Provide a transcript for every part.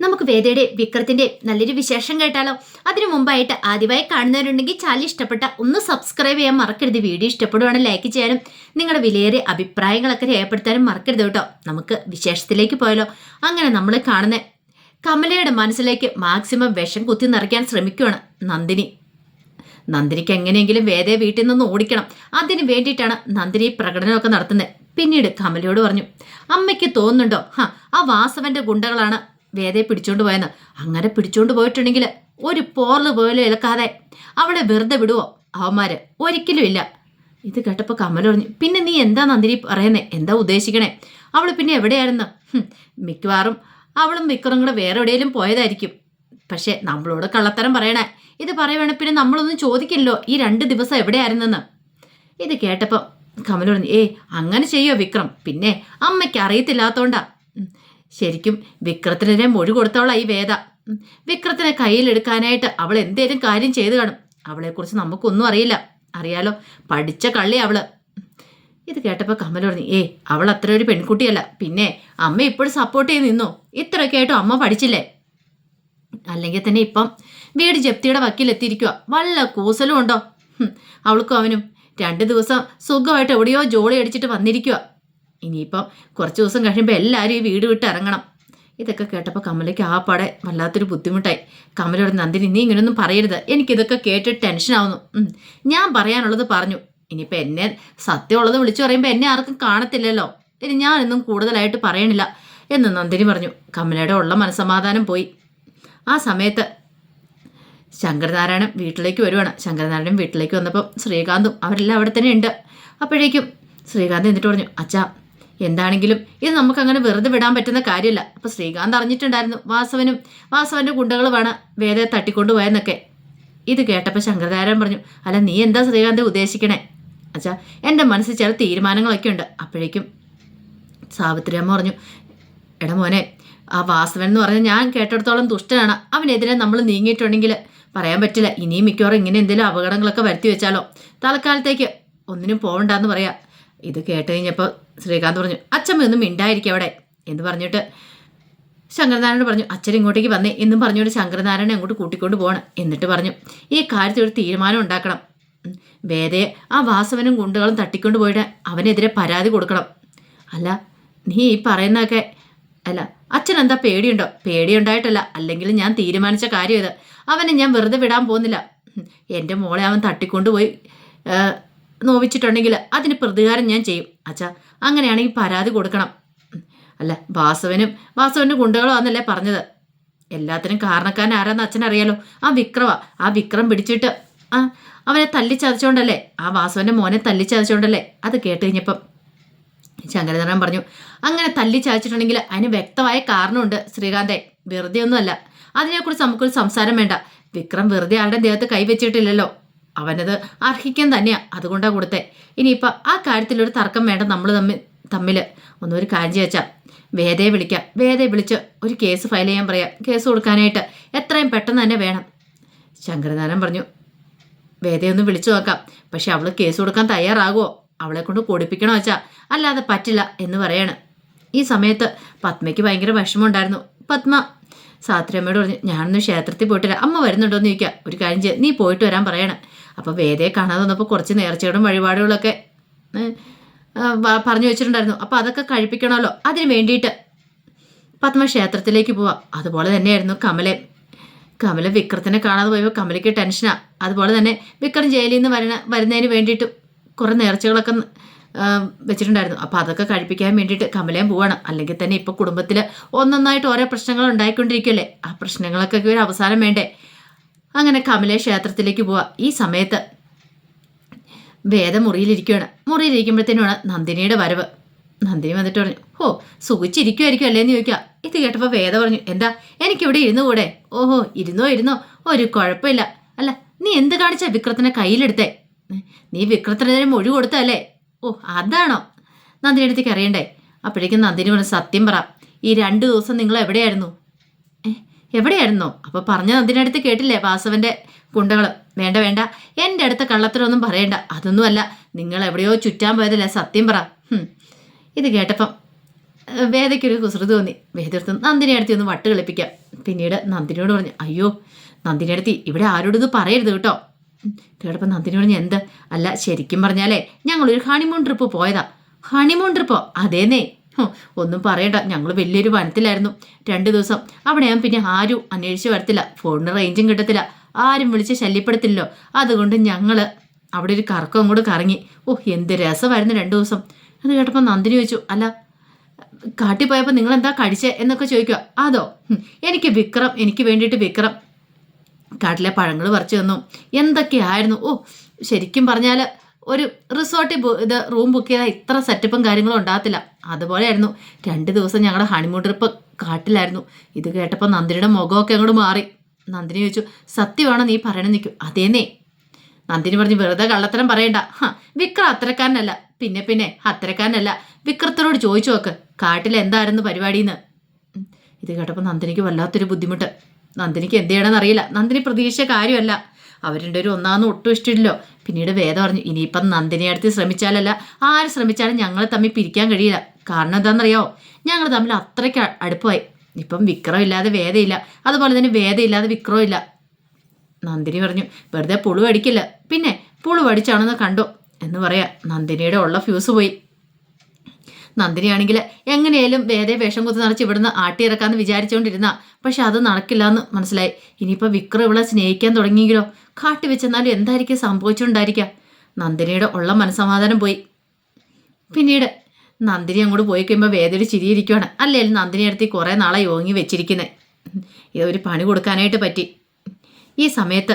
നമുക്ക് വേദയുടെ വിക്രത്തിന്റെ നല്ലൊരു വിശേഷം കേട്ടാലോ? അതിനു മുമ്പായിട്ട് ആദ്യമായി കാണുന്നവരുണ്ടെങ്കിൽ ചാനൽ ഇഷ്ടപ്പെട്ട ഒന്ന് സബ്സ്ക്രൈബ് ചെയ്യാൻ മറക്കരുത്. വീഡിയോ ഇഷ്ടപ്പെടുവാണെങ്കിൽ ലൈക്ക് ചെയ്യാനും നിങ്ങളുടെ വിലയേറിയ അഭിപ്രായങ്ങളൊക്കെ രേഖപ്പെടുത്താനും മറക്കരുത് കേട്ടോ. നമുക്ക് വിശേഷത്തിലേക്ക് പോയാലോ? അങ്ങനെ നമ്മൾ കാണുന്ന കമലയുടെ മനസ്സിലേക്ക് മാക്സിമം വിഷം കുത്തി നിറയ്ക്കാൻ ശ്രമിക്കുകയാണ് നന്ദിനി. നന്ദിനിക്ക് എങ്ങനെയെങ്കിലും വേദയെ വീട്ടിൽ നിന്ന് ഓടിക്കണം. അതിന് വേണ്ടിയിട്ടാണ് നന്ദിനി പ്രകടനമൊക്കെ നടത്തുന്നത്. പിന്നീട് കമലയോട് പറഞ്ഞു അമ്മയ്ക്ക് തോന്നുന്നുണ്ടോ? ആ വാസവന്റെ ഗുണ്ടകളാണ് വേദയെ പിടിച്ചോണ്ട് പോയെന്ന്. അങ്ങനെ പിടിച്ചോണ്ട് പോയിട്ടുണ്ടെങ്കിൽ ഒരു പോർൽ പോലും ഇളക്കാതെ അവളെ വെറുതെ വിടുവോ? അവന്മാര് ഒരിക്കലും ഇല്ല. ഇത് കേട്ടപ്പോൾ കമല പറഞ്ഞു പിന്നെ നീ എന്താ നന്ദിനി പറയുന്നേ? എന്താ ഉദ്ദേശിക്കണേ? അവൾ പിന്നെ എവിടെയായിരുന്നു? മിക്കവാറും അവളും വിക്രം കൂടെ വേറെ എവിടെയെങ്കിലും പോയതായിരിക്കും. പക്ഷേ നമ്മളോട് കള്ളത്തരം പറയണേ. ഇത് പറയുവാണെങ്കിൽ പിന്നെ നമ്മളൊന്നും ചോദിക്കില്ലല്ലോ ഈ രണ്ട് ദിവസം എവിടെയായിരുന്നെന്ന്. ഇത് കേട്ടപ്പോൾ കമൽ പറഞ്ഞു ഏ അങ്ങനെ ചെയ്യോ വിക്രം? പിന്നെ അമ്മയ്ക്ക് അറിയത്തില്ലാത്തോണ്ടാ. ശരിക്കും വിക്രത്തിനെതിരെ മൊഴി കൊടുത്തവളായി വേദ. വിക്രത്തിനെ കയ്യിലെടുക്കാനായിട്ട് അവൾ എന്തേലും കാര്യം ചെയ്തു കാണും. അവളെക്കുറിച്ച് നമുക്കൊന്നും അറിയില്ല. അറിയാലോ പഠിച്ച കള്ളി അവൾ. ഇത് കേട്ടപ്പോൾ കമൽ പറഞ്ഞു ഏ അവൾ അത്ര ഒരു പെൺകുട്ടിയല്ല. പിന്നെ അമ്മ ഇപ്പോഴും സപ്പോർട്ട് ചെയ്ത് നിന്നു. ഇത്രയൊക്കെ ആയിട്ടും അമ്മ പഠിച്ചില്ലേ? അല്ലെങ്കിൽ തന്നെ ഇപ്പം വീട് ജപ്തിയുടെ വക്കീലെത്തിയിരിക്കുക വല്ല കൂസലും ഉണ്ടോ? അവൾക്കും അവനും. രണ്ട് ദിവസം സുഖമായിട്ട് എവിടെയോ ജോളി അടിച്ചിട്ട് വന്നിരിക്കുക ഇനിയിപ്പം കുറച്ച് ദിവസം കഴിയുമ്പോൾ എല്ലാവരും ഈ വീട് വിട്ട് ഇറങ്ങണം. ഇതൊക്കെ കേട്ടപ്പോൾ കമലയ്ക്ക് ആ പാടെ വല്ലാത്തൊരു ബുദ്ധിമുട്ടായി. കമലയോട് നന്ദിനി നീ ഇങ്ങനെയൊന്നും പറയരുത്. എനിക്കിതൊക്കെ കേട്ട് ടെൻഷനാവുന്നു ഞാൻ പറയാനുള്ളത് പറഞ്ഞു. ഇനിയിപ്പോൾ എന്നെ സത്യമുള്ളത് വിളിച്ചു പറയുമ്പോൾ എന്നെ ആർക്കും കാണത്തില്ലല്ലോ. ഇനി ഞാനൊന്നും കൂടുതലായിട്ട് പറയണില്ല. എന്ന് നന്ദിനി പറഞ്ഞു. കമലയുടെ ഉള്ള മനസമാധാനം പോയി. ആ സമയത്ത് ശങ്കരനാരായണൻ വീട്ടിലേക്ക് വരുവാണ്. ശങ്കരനാരായണൻ വീട്ടിലേക്ക് വന്നപ്പോൾ ശ്രീകാന്തും അവരെല്ലാം അവിടെ തന്നെ ഉണ്ട്. അപ്പോഴേക്കും ശ്രീകാന്ത് എന്നിട്ട് പറഞ്ഞു അച്ഛാ എന്താണെങ്കിലും ഇത് നമുക്കങ്ങനെ വെറുതെ വിടാൻ പറ്റുന്ന കാര്യമല്ല. അപ്പോൾ ശ്രീകാന്ത് അറിഞ്ഞിട്ടുണ്ടായിരുന്നു വാസവനും വാസവന്റെ ഗുണ്ടകളുമാണ് വേദയെ തട്ടിക്കൊണ്ടുപോയെന്നൊക്കെ. ഇത് കേട്ടപ്പോൾ ശങ്കരധാരൻ പറഞ്ഞു അല്ല നീ എന്താ ശ്രീകാന്ത് ഉദ്ദേശിക്കണേ? അച്ഛാ എന്റെ മനസ്സിൽ ചില തീരുമാനങ്ങളൊക്കെ ഉണ്ട്. അപ്പോഴേക്കും സാവിത്രി അമ്മ പറഞ്ഞു എടാ മോനെ ആ വാസവൻ എന്ന് പറഞ്ഞാൽ ഞാൻ കേട്ടിടത്തോളം ദുഷ്ടനാണ്. അവനെതിരെ നമ്മൾ നീങ്ങിയിട്ടുണ്ടെങ്കിൽ പറയാൻ പറ്റില്ല. ഇനിയും മിക്കവാറും ഇങ്ങനെ എന്തെങ്കിലും അപകടങ്ങളൊക്കെ വരുത്തി വെച്ചാലോ? തൽക്കാലത്തേക്ക് ഒന്നിനും പോകണ്ടെന്ന് പറയാം. ഇത് കേട്ട് കഴിഞ്ഞപ്പോൾ ശ്രീകാന്ത് പറഞ്ഞു അച്ഛമ്മയൊന്നും മിണ്ടായിരിക്കും അവിടെ എന്ന് പറഞ്ഞിട്ട് ശങ്കരനാരായണൻ പറഞ്ഞു അച്ഛൻ ഇങ്ങോട്ടേക്ക് വന്നേ എന്നും പറഞ്ഞുകൊണ്ട് ശങ്കരനാരായണൻ അങ്ങോട്ട് കൂട്ടിക്കൊണ്ട് പോകണം എന്നിട്ട് പറഞ്ഞു ഈ കാര്യത്തിൽ ഒരു തീരുമാനം ഉണ്ടാക്കണം. വേദയെ ആ വാസവനും ഗുണ്ടുകളും തട്ടിക്കൊണ്ട് പോയിട്ട് അവനെതിരെ പരാതി കൊടുക്കണം. അല്ല നീ ഈ പറയുന്നതൊക്കെ അല്ല അച്ഛൻ എന്താ പേടിയുണ്ടോ? പേടിയുണ്ടായിട്ടല്ല അല്ലെങ്കിൽ ഞാൻ തീരുമാനിച്ച കാര്യം ഇത്. അവനെ ഞാൻ വെറുതെ വിടാൻ പോകുന്നില്ല. എന്റെ മോളെ അവൻ തട്ടിക്കൊണ്ടുപോയി നോവിച്ചിട്ടുണ്ടെങ്കിൽ അതിന് പ്രതികാരം ഞാൻ ചെയ്യും. അച്ഛാ അങ്ങനെയാണെങ്കിൽ പരാതി കൊടുക്കണം. അല്ല വാസവനും വാസവന്റെ ഗുണ്ടകളോ ആണെന്നല്ലേ പറഞ്ഞത്. എല്ലാത്തിനും കാരണക്കാരൻ ആരാന്ന് അച്ഛനറിയാലോ. ആ വിക്രമ ആ വിക്രം പിടിച്ചിട്ട് ആ അവനെ തല്ലിച്ചതച്ചോണ്ടല്ലേ? ആ വാസവന്റെ മോനെ തല്ലിച്ചതച്ചോണ്ടല്ലേ? അത് കേട്ട് കഴിഞ്ഞപ്പം ശങ്കരനാരായണൻ പറഞ്ഞു അങ്ങനെ തല്ലി ചായച്ചിട്ടുണ്ടെങ്കിൽ അതിന് വ്യക്തമായ കാരണമുണ്ട് ശ്രീകാന്തെ. വെറുതെ ഒന്നുമല്ല അതിനെക്കുറിച്ച് നമുക്കൊരു സംസാരം വേണ്ട. വിക്രം വെറുതെ ആളുടെ ദേഹത്ത് കൈവച്ചിട്ടില്ലല്ലോ. അവനത് അർഹിക്കാൻ തന്നെയാ. അതുകൊണ്ടാണ് കൊടുത്തേ. ഇനിയിപ്പോൾ ആ കാര്യത്തിലൊരു തർക്കം വേണ്ട നമ്മൾ തമ്മിൽ തമ്മിൽ ഒന്നൊരു കാര്യം ചോദിച്ചാൽ വേദയെ വിളിക്കാം. വേദയെ വിളിച്ച് ഒരു കേസ് ഫയൽ ചെയ്യാൻ പറയാം. കേസ് കൊടുക്കാനായിട്ട് എത്രയും പെട്ടെന്ന് തന്നെ വേണം. ശങ്കരനാരൻ പറഞ്ഞു വേദയൊന്ന് വിളിച്ചു നോക്കാം. പക്ഷെ അവൾ കേസ് കൊടുക്കാൻ തയ്യാറാകുമോ അവളെ കൊണ്ട് കൊടുപ്പിക്കണോ വെച്ചാ? അല്ലാതെ പറ്റില്ല എന്ന് പറയാണ്. ഈ സമയത്ത് പത്മയ്ക്ക് ഭയങ്കര വിഷമമുണ്ടായിരുന്നു. പത്മ സാത്രിയമ്മയോട് പറഞ്ഞു ഞാനൊന്ന് ക്ഷേത്രത്തിൽ പോയിട്ടില്ല. അമ്മ വരുന്നുണ്ടോ എന്ന് ചോദിക്കുക ഒരു കാര്യം നീ പോയിട്ട് വരാൻ പറയണം. അപ്പോൾ വേദയെ കാണാതെ വന്നപ്പോൾ കുറച്ച് നേർച്ചകളും വഴിപാടുകളൊക്കെ പറഞ്ഞു വെച്ചിട്ടുണ്ടായിരുന്നു. അപ്പോൾ അതൊക്കെ കഴിപ്പിക്കണമല്ലോ. അതിന് വേണ്ടിയിട്ട് പത്മക്ഷേത്രത്തിലേക്ക് പോവാം. അതുപോലെ തന്നെയായിരുന്നു കമലെ കമല വിക്രത്തിനെ കാണാതെ പോയപ്പോൾ കമലയ്ക്ക് ടെൻഷനാണ് അതുപോലെ തന്നെ വിക്രം ജയിലിൽ നിന്ന് വരണ വരുന്നതിന് വേണ്ടിയിട്ട് കുറേ നേർച്ചകളൊക്കെ വെച്ചിട്ടുണ്ടായിരുന്നു. അപ്പോൾ അതൊക്കെ കഴിപ്പിക്കാൻ വേണ്ടിയിട്ട് കമലയും പോവാണ്. അല്ലെങ്കിൽ തന്നെ ഇപ്പോൾ കുടുംബത്തിൽ ഒന്നൊന്നായിട്ട് ഓരോ പ്രശ്നങ്ങൾ ഉണ്ടായിക്കൊണ്ടിരിക്കുകയല്ലേ? ആ പ്രശ്നങ്ങളൊക്കെ ഒരു അവസാനം വേണ്ടേ? അങ്ങനെ കമലെ ക്ഷേത്രത്തിലേക്ക് പോവാ. ഈ സമയത്ത് വേദം മുറിയിലിരിക്കുകയാണ് മുറിയിലിരിക്കുമ്പോഴത്തേനുമാണ് നന്ദിനിയുടെ വരവ്. നന്ദിനി വന്നിട്ട് പറഞ്ഞു ഓ സുഖിച്ചിരിക്കുമായിരിക്കും അല്ലേ എന്ന് ചോദിക്കുക ഇത് കേട്ടപ്പോൾ വേദ പറഞ്ഞു എന്താ എനിക്കിവിടെ ഇരുന്നു കൂടെ? ഓഹോ ഇരുന്നോ ഇരുന്നോ? ഒരു കുഴപ്പമില്ല. അല്ല നീ എന്ത് കാണിച്ച വിക്രത്തിനെ കയ്യിലെടുത്തേ? നീ വിക്രത്തിനെതിരെ മൊഴി കൊടുത്തല്ലേ ഓ അതാണോ? നന്ദിനി അടുത്തേക്ക് അറിയണ്ടേ. അപ്പോഴേക്കും നന്ദിനി പറഞ്ഞു സത്യം പറ. ഈ രണ്ട് ദിവസം നിങ്ങൾ എവിടെയായിരുന്നു? എവിടെയായിരുന്നോ? അപ്പോൾ പറഞ്ഞത് അതിനടുത്ത് കേട്ടില്ലേ വാസവന്റെ കുണ്ടകൾ വേണ്ട വേണ്ട. എന്റെ അടുത്ത കള്ളത്തരമൊന്നും പറയണ്ട. അതൊന്നുമല്ല. നിങ്ങൾ എവിടെയോ ചുറ്റാൻ പോയതല്ലേ സത്യം പറ. ഇത് കേട്ടപ്പം വേദയ്ക്കൊരു കുസൃതി തോന്നി. വേദയെടുത്ത് നന്ദിനി അടുത്ത് ഒന്ന് വട്ട് കളിപ്പിക്കാം. പിന്നീട് നന്ദിനിയോട് പറഞ്ഞു അയ്യോ നന്ദിനി അടുത്തി ഇവിടെ ആരോടും ഇത് പറയരുത് കേട്ടോ. കേട്ടപ്പോൾ നന്ദിനി പറഞ്ഞു എന്ത്? അല്ല ശരിക്കും പറഞ്ഞാലേ ഞങ്ങളൊരു ഹണിമൂൺ ട്രിപ്പ് പോയതാ. ഹണിമൂൺ ട്രിപ്പോ അതേന്നേ. ഒന്നും പറയണ്ട. ഞങ്ങൾ വലിയൊരു വനത്തിലായിരുന്നു. രണ്ട് ദിവസം. അവിടെ ഞാൻ പിന്നെ ആരും അന്വേഷിച്ച് വരത്തില്ല. ഫോണിന് റേഞ്ചും കിട്ടത്തില്ല. ആരും വിളിച്ച് ശല്യപ്പെടുത്തില്ലല്ലോ. അതുകൊണ്ട് ഞങ്ങൾ അവിടെ ഒരു കറക്കം കൂടെ കറങ്ങി. ഓ എന്ത് രസമായിരുന്നു രണ്ട് ദിവസം. അത് കേട്ടപ്പോൾ നന്ദിനി ചോദിച്ചു അല്ല കാട്ടി പോയപ്പോൾ നിങ്ങൾ എന്താ കഴിച്ചേ എന്നൊക്കെ ചോദിക്കുക അതോ എനിക്ക് വിക്രം എനിക്ക് വേണ്ടിയിട്ട് വിക്രം കാട്ടിലെ പഴങ്ങൾ പറിച്ചു തന്നു. എന്തൊക്കെയായിരുന്നു? ഓ ശരിക്കും പറഞ്ഞാൽ ഒരു റിസോർട്ടിൽ ഇത് റൂം ബുക്ക് ചെയ്താൽ ഇത്ര സെറ്റപ്പും കാര്യങ്ങളും ഉണ്ടാകത്തില്ല. അതുപോലെയായിരുന്നു. രണ്ട് ദിവസം ഞങ്ങളുടെ ഹണിമൂൺ ട്രിപ്പ് കാട്ടിലായിരുന്നു. ഇത് കേട്ടപ്പോൾ നന്ദിനിയുടെ മുഖമൊക്കെ അങ്ങോട്ട് മാറി. നന്ദിനി ചോദിച്ചു സത്യമാണോ നീ പറയണം നിൽക്കും അതേന്നേ. നന്ദിനി പറഞ്ഞു വെറുതെ കള്ളത്തരം പറയണ്ട. ഹ വിക്രം അത്രക്കാരനല്ല പിന്നെ പിന്നെ അത്രക്കാരനല്ല വിക്രത്തിനോട് ചോദിച്ചു നോക്ക് കാട്ടിൽ എന്തായിരുന്നു പരിപാടിയെന്ന്. ഇത് കേട്ടപ്പോൾ നന്ദിനിക്ക് വല്ലാത്തൊരു ബുദ്ധിമുട്ട്. നന്ദിനിക്ക് എന്ത് ചെയ്യണമെന്നറിയില്ല നന്ദിനി പ്രതീക്ഷിച്ച കാര്യമല്ല. അവരുടെ ഒരു ഒന്നാന്ന് ഒട്ടും ഇഷ്ടമില്ലല്ലോ പിന്നീട് വേദ പറഞ്ഞു ഇനിയിപ്പം നന്ദിനി അടുത്ത് ശ്രമിച്ചാലല്ല ആര് ശ്രമിച്ചാലും ഞങ്ങളെ തമ്മിൽ പിരിക്കാൻ കഴിയില്ല. കാരണം എന്താണെന്നറിയോ? ഞങ്ങൾ തമ്മിൽ അത്രയ്ക്ക് അടുപ്പമായി ഇപ്പം വിക്രം ഇല്ലാതെ വേദയില്ല അതുപോലെ തന്നെ വേദയില്ലാതെ വിക്രവും ഇല്ല. നന്ദിനി പറഞ്ഞു വെറുതെ പുളു അടിക്കില്ല. പിന്നെ പുളു അടിച്ചാണെന്ന് കണ്ടോ? എന്ന് പറയാ നന്ദിനിയുടെ ഉള്ള ഫ്യൂസ് പോയി. നന്ദിനിയാണെങ്കിൽ എങ്ങനെയാലും വേദയെ വേഷം കുത്തി നിറച്ച് ഇവിടുന്ന് ആട്ടിയിറക്കാമെന്ന് വിചാരിച്ചുകൊണ്ടിരുന്ന പക്ഷെ അത് നടക്കില്ല എന്ന് മനസ്സിലായി. ഇനിയിപ്പോൾ വിക്രം ഇവളെ സ്നേഹിക്കാൻ തുടങ്ങിയെങ്കിലോ? കാട്ടി വെച്ചെന്നാലും എന്തായിരിക്കും സംഭവിച്ചുകൊണ്ടായിരിക്കുക നന്ദിനിയുടെ ഉള്ള മനസമാധാനം പോയി. പിന്നീട് നന്ദിനി അങ്ങോട്ട് പോയി കഴിയുമ്പോൾ വേദന ചിരിയിരിക്കുവാണ്. അല്ലേ നന്ദിനി അടുത്ത് കുറേ നാളെ യോങ്ങി വെച്ചിരിക്കുന്നത് ഇതൊരു പണി കൊടുക്കാനായിട്ട് പറ്റി. ഈ സമയത്ത്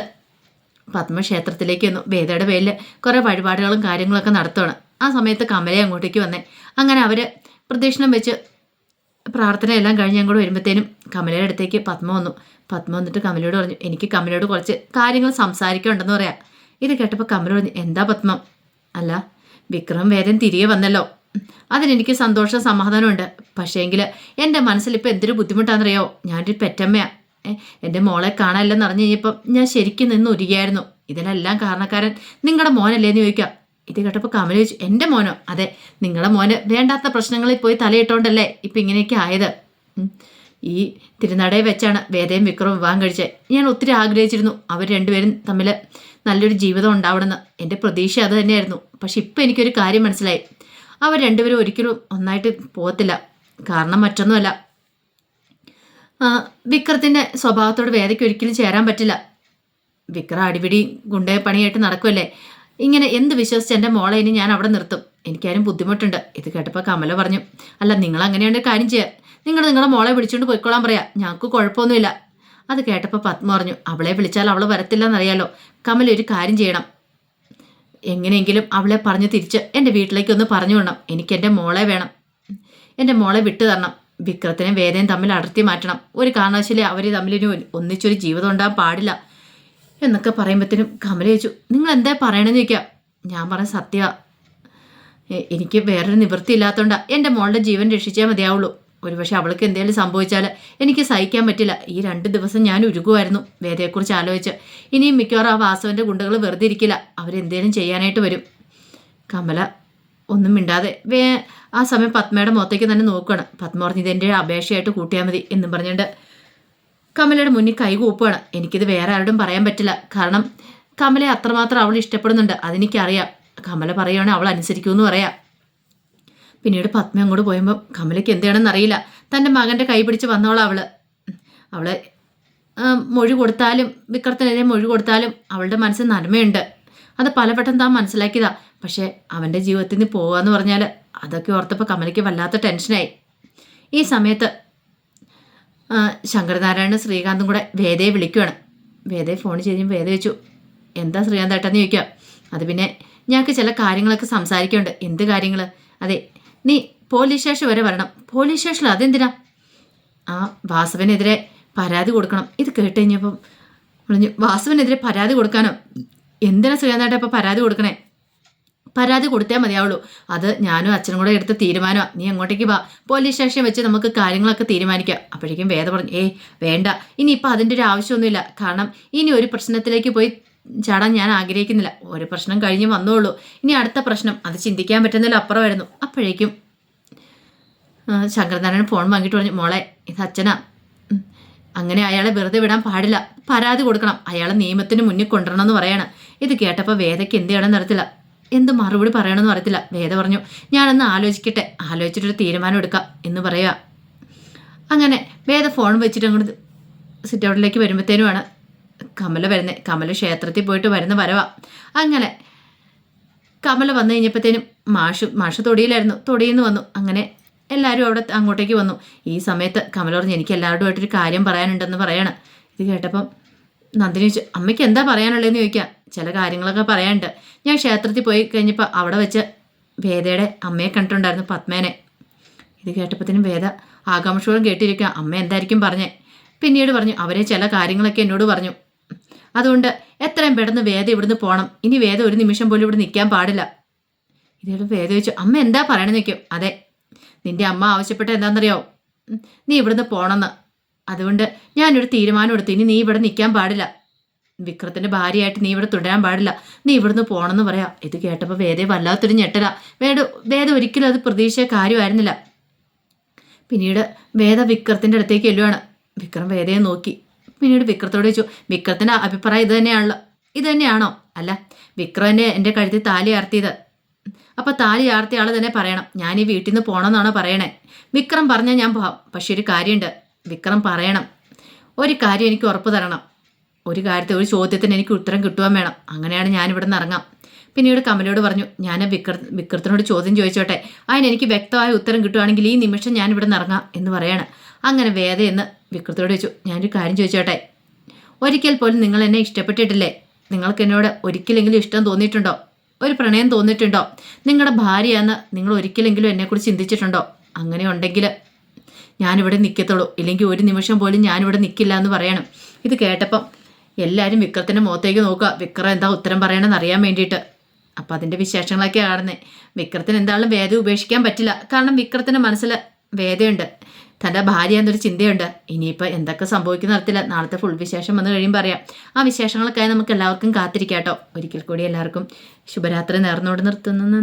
പത്മക്ഷേത്രത്തിലേക്ക് വന്നു വേദയുടെ പേരിൽ കുറേ വഴിപാടുകളും കാര്യങ്ങളൊക്കെ നടത്തുകയാണ് ആ സമയത്ത് കമലയെ അങ്ങോട്ടേക്ക് വന്നേ. അങ്ങനെ അവർ പ്രദക്ഷിണം വെച്ച് പ്രാർത്ഥനയെല്ലാം കഴിഞ്ഞ് ഞങ്ങൾ വരുമ്പോഴത്തേനും കമലയുടെ അടുത്തേക്ക് പത്മ വന്നു. പത്മ വന്നിട്ട് കമലയോട് പറഞ്ഞു എനിക്ക് കമലയോട് കുറച്ച് കാര്യങ്ങൾ സംസാരിക്കാനുണ്ടെന്ന് പറയാം. ഇത് കേട്ടപ്പോൾ കമല പറഞ്ഞു എന്താ പത്മം? അല്ല വിക്രം വേദൻ തിരികെ വന്നല്ലോ. അതിനെനിക്ക് സന്തോഷം സമാധാനമുണ്ട്. പക്ഷേങ്കിൽ എന്റെ മനസ്സിൽ ഇപ്പോൾ എന്തൊരു ബുദ്ധിമുട്ടാണെന്നറിയോ? ഞാനൊരു പെറ്റമ്മയാ. എന്റെ മോളെ കാണാനില്ലെന്ന് അറിഞ്ഞു കഴിഞ്ഞപ്പം ഞാൻ ശരിക്കും നിന്ന് ഉരുകയായിരുന്നു. ഇതിനെല്ലാം കാരണക്കാരൻ നിങ്ങളുടെ മോനല്ലേ എന്ന് ചോദിക്കാം. ഇത് കേട്ടപ്പോൾ കമൽ ചോദിച്ചു എന്റെ മോനോ? അതെ നിങ്ങളെ മോന് വേണ്ടാത്ത പ്രശ്നങ്ങളിൽ പോയി തലയിട്ടോണ്ടല്ലേ ഇപ്പം ഇങ്ങനെയൊക്കെ ആയത്. ഈ തിരുനടയെ വെച്ചാണ് വേദയും വിക്രവും വിവാഹം കഴിച്ചത്. ഞാൻ ഒത്തിരി ആഗ്രഹിച്ചിരുന്നു അവർ രണ്ടുപേരും തമ്മിൽ നല്ലൊരു ജീവിതം ഉണ്ടാവണമെന്ന്. എന്റെ പ്രതീക്ഷ അത് തന്നെയായിരുന്നു. പക്ഷെ ഇപ്പം എനിക്കൊരു കാര്യം മനസ്സിലായി. അവർ രണ്ടുപേരും ഒരിക്കലും ഒന്നായിട്ട് പോകത്തില്ല. കാരണം മറ്റൊന്നുമല്ല. വിക്രത്തിന്റെ സ്വഭാവത്തോട് വേദയ്ക്ക് ഒരിക്കലും ചേരാൻ പറ്റില്ല. വിക്രം അടിപിടി ഗുണ്ടേ പണിയായിട്ട് നടക്കുമല്ലേ ഇങ്ങനെ എന്ത് വിശ്വസിച്ച് എന്റെ മോളെ ഇനി ഞാൻ അവിടെ നിർത്തും? എനിക്കാരും ബുദ്ധിമുട്ടുണ്ട്. ഇത് കേട്ടപ്പോൾ കമല പറഞ്ഞു അല്ല നിങ്ങൾ അങ്ങനെയാണ് ഒരു കാര്യം ചെയ്യുക നിങ്ങൾ നിങ്ങളുടെ മോളെ വിളിച്ചുകൊണ്ട് പോയിക്കോളാൻ പറയാ. ഞങ്ങൾക്ക് കുഴപ്പമൊന്നുമില്ല. അത് കേട്ടപ്പോൾ പത്മ പറഞ്ഞു അവളെ വിളിച്ചാൽ അവൾ വരത്തില്ലെന്നറിയാലോ. കമല ഒരു കാര്യം ചെയ്യണം. എങ്ങനെയെങ്കിലും അവളെ പറഞ്ഞു തിരിച്ച് എന്റെ വീട്ടിലേക്ക് ഒന്ന് പറഞ്ഞു വിടണം. എനിക്ക് എന്റെ മോളെ വേണം. എന്റെ മോളെ വിട്ടു തരണം. വിക്രത്തിനെ വേദയും തമ്മിൽ അടർത്തി മാറ്റണം. ഒരു കാരണവശാലും അവർ തമ്മിൽ ഒന്നിച്ചൊരു ജീവിതം ഉണ്ടാകാൻ പാടില്ല. എന്നൊക്കെ പറയുമ്പോഴത്തേനും കമല ചോദിച്ചു നിങ്ങൾ എന്താ പറയണമെന്ന് ചോദിക്കാം? ഞാൻ പറഞ്ഞ സത്യ. എനിക്ക് വേറൊരു നിവൃത്തി ഇല്ലാത്തതുകൊണ്ട് എന്റെ മോളുടെ ജീവൻ രക്ഷിച്ചേ മതിയാവുള്ളൂ. ഒരുപക്ഷെ അവൾക്ക് എന്തെങ്കിലും സംഭവിച്ചാൽ എനിക്ക് സഹിക്കാൻ പറ്റില്ല. ഈ രണ്ട് ദിവസം ഞാൻ ഉരുകുമായിരുന്നു വേദയെക്കുറിച്ച് ആലോചിച്ച്. ഇനിയും മിക്കവാറും ആ വാസവന്റെ ഗുണ്ടകൾ വെറുതെ ഇരിക്കില്ല. അവരെന്തേലും ചെയ്യാനായിട്ട് വരും. കമല ഒന്നും മിണ്ടാതെ വേ ആ സമയം പത്മയുടെ മുഖത്തേക്ക് തന്നെ നോക്കുകയാണ് പത്മ പറഞ്ഞ് ഇതെന്റെ അപേക്ഷയായിട്ട് കൂട്ടിയാൽ മതി എന്നും പറഞ്ഞുകൊണ്ട് കമലയുടെ മുന്നിൽ കൈകൂപ്പുകയാണ്. എനിക്കിത് വേറെ ആരോടും പറയാൻ പറ്റില്ല. കാരണം കമലയെ അത്രമാത്രം അവൾ ഇഷ്ടപ്പെടുന്നുണ്ട്. അതെനിക്കറിയാം. കമല പറയുകയാണെങ്കിൽ അവൾ അനുസരിക്കുമെന്ന് പറയാം. പിന്നീട് പത്മ അങ്ങോട്ട് പോയപ്പോൾ കമലയ്ക്ക് എന്താണെന്ന് അറിയില്ല. തന്റെ മകന്റെ കൈ പിടിച്ച് വന്നോളാം അവൾ. അവൾ മൊഴി കൊടുത്താലും വിക്രത്തിനെതിരെ മൊഴി കൊടുത്താലും അവളുടെ മനസ്സിൽ നന്മയുണ്ട്. അത് പലവട്ടം താൻ മനസ്സിലാക്കിയതാ. പക്ഷേ അവന്റെ ജീവിതത്തിൽ നിന്ന് പോവാന്ന് പറഞ്ഞാൽ അതൊക്കെ ഓർത്തപ്പോൾ കമലയ്ക്ക് വല്ലാത്ത ടെൻഷനായി. ഈ സമയത്ത് ആ, ശങ്കരനാരായണനും ശ്രീകാന്തും കൂടെ വേദയെ വിളിക്കുവാണ്. വേദയെ ഫോൺ ചെയ്ത് വേദ വെച്ചു എന്താ ശ്രീകാന്ത് ഏട്ടാന്ന് ചോദിക്കുക അത് പിന്നെ ഞങ്ങൾക്ക് ചില കാര്യങ്ങളൊക്കെ സംസാരിക്കുന്നുണ്ട് എന്ത് കാര്യങ്ങൾ അതെ നീ പോലീസ് സ്റ്റേഷൻ വരെ വരണം. പോലീസ് സ്റ്റേഷനിൽ അതെന്തിനാ? ആ വാസവനെതിരെ പരാതി കൊടുക്കണം. ഇത് കേട്ട് കഴിഞ്ഞപ്പം പറഞ്ഞു വാസവനെതിരെ പരാതി കൊടുക്കാനോ? എന്തിനാ ശ്രീകാന്തായിട്ട് ഇപ്പോൾ പരാതി കൊടുക്കണേ? പരാതി കൊടുത്തേ മതിയാവുള്ളൂ. അത് ഞാനും അച്ഛനും കൂടെ എടുത്ത തീരുമാനമാണ് നീ അങ്ങോട്ടേക്ക് വാ. പോലീസ് സ്റ്റേഷൻ വെച്ച് നമുക്ക് കാര്യങ്ങളൊക്കെ തീരുമാനിക്കാം. അപ്പോഴേക്കും വേദ പറഞ്ഞു ഏയ് വേണ്ട. ഇനിയിപ്പോൾ അതിന്റെ ഒരു ആവശ്യമൊന്നുമില്ല. കാരണം ഇനി ഒരു പ്രശ്നത്തിലേക്ക് പോയി ചാടാൻ ഞാൻ ആഗ്രഹിക്കുന്നില്ല. ഒരു പ്രശ്നം കഴിഞ്ഞ് വന്നോളൂ. ഇനി അടുത്ത പ്രശ്നം. അത് ചിന്തിക്കാൻ പറ്റുന്നതിൽ അപ്പുറമായിരുന്നു. അപ്പോഴേക്കും ശങ്കരനാരായണൻ ഫോൺ വാങ്ങിയിട്ട് പറഞ്ഞു മോളെ ഇത് അച്ഛനാ. അങ്ങനെ അയാളെ വെറുതെ വിടാൻ പാടില്ല. പരാതി കൊടുക്കണം. അയാളെ നിയമത്തിന് മുന്നിൽ കൊണ്ടുവരണം എന്ന് പറയാണ്. ഇത് കേട്ടപ്പോൾ വേദയ്ക്ക് എന്ത് ചെയ്യണമെന്ന് അറിയത്തില്ല. എന്ത് മറുപടി പറയണമെന്ന് അറിയത്തില്ല. വേദ പറഞ്ഞു ഞാനൊന്ന് ആലോചിക്കട്ടെ. ആലോചിച്ചിട്ടൊരു തീരുമാനം എടുക്കാം എന്ന് പറയുക. അങ്ങനെ വേദ ഫോൺ വെച്ചിട്ട് അങ്ങോട്ട് സിറ്റ് ഔട്ടിലേക്ക് വരുമ്പോഴത്തേനുമാണ് കമല വരുന്നത്. കമല ക്ഷേത്രത്തിൽ പോയിട്ട് വരുന്ന വരവാ. അങ്ങനെ കമല വന്നു കഴിഞ്ഞപ്പോഴത്തേനും മാഷ് മാഷ് തൊടിയിലായിരുന്നു. തൊടിയിൽ നിന്ന് വന്നു. അങ്ങനെ എല്ലാവരും അവിടെ അങ്ങോട്ടേക്ക് വന്നു. ഈ സമയത്ത് കമല പറഞ്ഞു എനിക്ക് എല്ലാവരുമായിട്ടൊരു കാര്യം പറയാനുണ്ടെന്ന് പറയാണ്. ഇത് കേട്ടപ്പം നന്ദിനി അമ്മയ്ക്ക് എന്താ പറയാനുള്ളതെന്ന് ചോദിക്കാം. ചില കാര്യങ്ങളൊക്കെ പറയാനുണ്ട്. ഞാൻ ക്ഷേത്രത്തിൽ പോയി കഴിഞ്ഞപ്പോൾ അവിടെ വെച്ച് വേദയുടെ അമ്മയെ കണ്ടിട്ടുണ്ടായിരുന്നു പത്മേനെ. ഇത് കേട്ടപ്പോഴത്തേനും വേദ ആകാംക്ഷയോടും കേട്ടിരിക്കുക അമ്മ എന്തായിരിക്കും പറഞ്ഞേ? പിന്നീട് പറഞ്ഞു അവരെ ചില കാര്യങ്ങളൊക്കെ എന്നോട് പറഞ്ഞു. അതുകൊണ്ട് എത്രയും പെട്ടെന്ന് വേദ ഇവിടുന്ന് പോകണം ഇനി വേദ ഒരു നിമിഷം പോലും ഇവിടെ നിൽക്കാൻ പാടില്ല. ഇതോട് വേദ ചോദിച്ചു അമ്മ എന്താ പറയണമെന്ന് നിൽക്കും അതെ നിന്റെ അമ്മ ആവശ്യപ്പെട്ട എന്താണെന്നറിയോ നീ ഇവിടുന്ന് പോണമെന്ന്. അതുകൊണ്ട് ഞാനൊരു തീരുമാനം എടുത്തു. ഇനി നീ ഇവിടെ നിൽക്കാൻ പാടില്ല. വിക്രത്തിന്റെ ഭാര്യയായിട്ട് നീ ഇവിടെ തുടരാൻ പാടില്ല. നീ ഇവിടുന്ന് പോണെന്ന് പറയാം. ഇത് കേട്ടപ്പോൾ വേദ വല്ലാത്തൊരു ഞെട്ടല. വേദ വേദ ഒരിക്കലും അത് പ്രതീക്ഷ കാര്യമായിരുന്നില്ല. പിന്നീട് വേദ വിക്രത്തിന്റെ അടുത്തേക്ക് എല്ലുവാണ് വിക്രം വേദയെ നോക്കി. പിന്നീട് വിക്രത്തോട് ചോദിച്ചു വിക്രത്തിന്റെ അഭിപ്രായം ഇത് തന്നെയാണല്ലോ? ഇത് തന്നെയാണോ? അല്ല വിക്രം തന്നെ എന്റെ കഴുത്തിൽ താലി ആർത്തിയത്. അപ്പൊ താലി ആർത്തിയ തന്നെ പറയണം. ഞാൻ ഈ വീട്ടിൽ നിന്ന് പോകണമെന്നാണോ പറയണേ? വിക്രം പറഞ്ഞാൽ ഞാൻ പോവാം. പക്ഷെ ഒരു കാര്യമുണ്ട് വിക്രം പറയണം. ഒരു കാര്യം എനിക്ക് ഉറപ്പ് തരണം. ഒരു കാര്യത്തെ ഒരു ചോദ്യത്തിന് എനിക്ക് ഉത്തരം കിട്ടുവാൻ വേണം. അങ്ങനെയാണ് ഞാൻ ഇവിടെ നിന്ന് ഇറങ്ങാം. പിന്നീട് കമലയോട് പറഞ്ഞു ഞാൻ വിക്ര വിക്രത്തിനോട് ചോദ്യം ചോദിച്ചോട്ടെ. അതിന് എനിക്ക് വ്യക്തമായ ഉത്തരം കിട്ടുവാണെങ്കിൽ ഈ നിമിഷം ഞാൻ ഇവിടെ നിന്ന് ഇറങ്ങാം എന്ന് പറയാണ്. അങ്ങനെ വേദ എന്ന് വിക്രത്തോട് ചോദിച്ചു ഞാനൊരു കാര്യം ചോദിച്ചോട്ടെ. ഒരിക്കൽ പോലും നിങ്ങൾ എന്നെ ഇഷ്ടപ്പെട്ടിട്ടില്ലേ? നിങ്ങൾക്ക് എന്നോട് ഒരിക്കലെങ്കിലും ഇഷ്ടം തോന്നിയിട്ടുണ്ടോ? ഒരു പ്രണയം തോന്നിയിട്ടുണ്ടോ? നിങ്ങളുടെ ഭാര്യയാണെന്ന് നിങ്ങൾ ഒരിക്കലെങ്കിലും എന്നെക്കുറിച്ച് ചിന്തിച്ചിട്ടുണ്ടോ? അങ്ങനെ ഉണ്ടെങ്കിൽ ഞാനിവിടെ നിൽക്കത്തുള്ളൂ ഇല്ലെങ്കിൽ ഒരു നിമിഷം പോലും ഞാനിവിടെ നിൽക്കില്ല എന്ന് പറയണം. ഇത് കേട്ടപ്പം എല്ലാവരും വിക്രത്തിന്റെ മുഖത്തേക്ക് നോക്കുക. വിക്രം എന്താ ഉത്തരം പറയണമെന്ന് അറിയാൻ വേണ്ടിയിട്ട്. അപ്പോൾ അതിന്റെ വിശേഷങ്ങളൊക്കെ കാണുന്നത് വിക്രത്തിന് എന്തായാലും വേദ ഉപേക്ഷിക്കാൻ പറ്റില്ല. കാരണം വിക്രത്തിന്റെ മനസ്സിൽ വേദയുണ്ട്. തന്റെ ഭാര്യ എന്നൊരു ചിന്തയുണ്ട്. ഇനിയിപ്പോൾ എന്തൊക്കെ സംഭവിക്കുന്ന നടത്തില്ല നാളത്തെ ഫുൾ വിശേഷം വന്നു കഴിയുമ്പോൾ അറിയാം. ആ വിശേഷങ്ങൾക്കായി നമുക്ക് എല്ലാവർക്കും കാത്തിരിക്കാം കേട്ടോ ഒരിക്കൽ കൂടി എല്ലാവർക്കും ശുഭരാത്രി നേർന്നോട് നിർത്തുന്നു.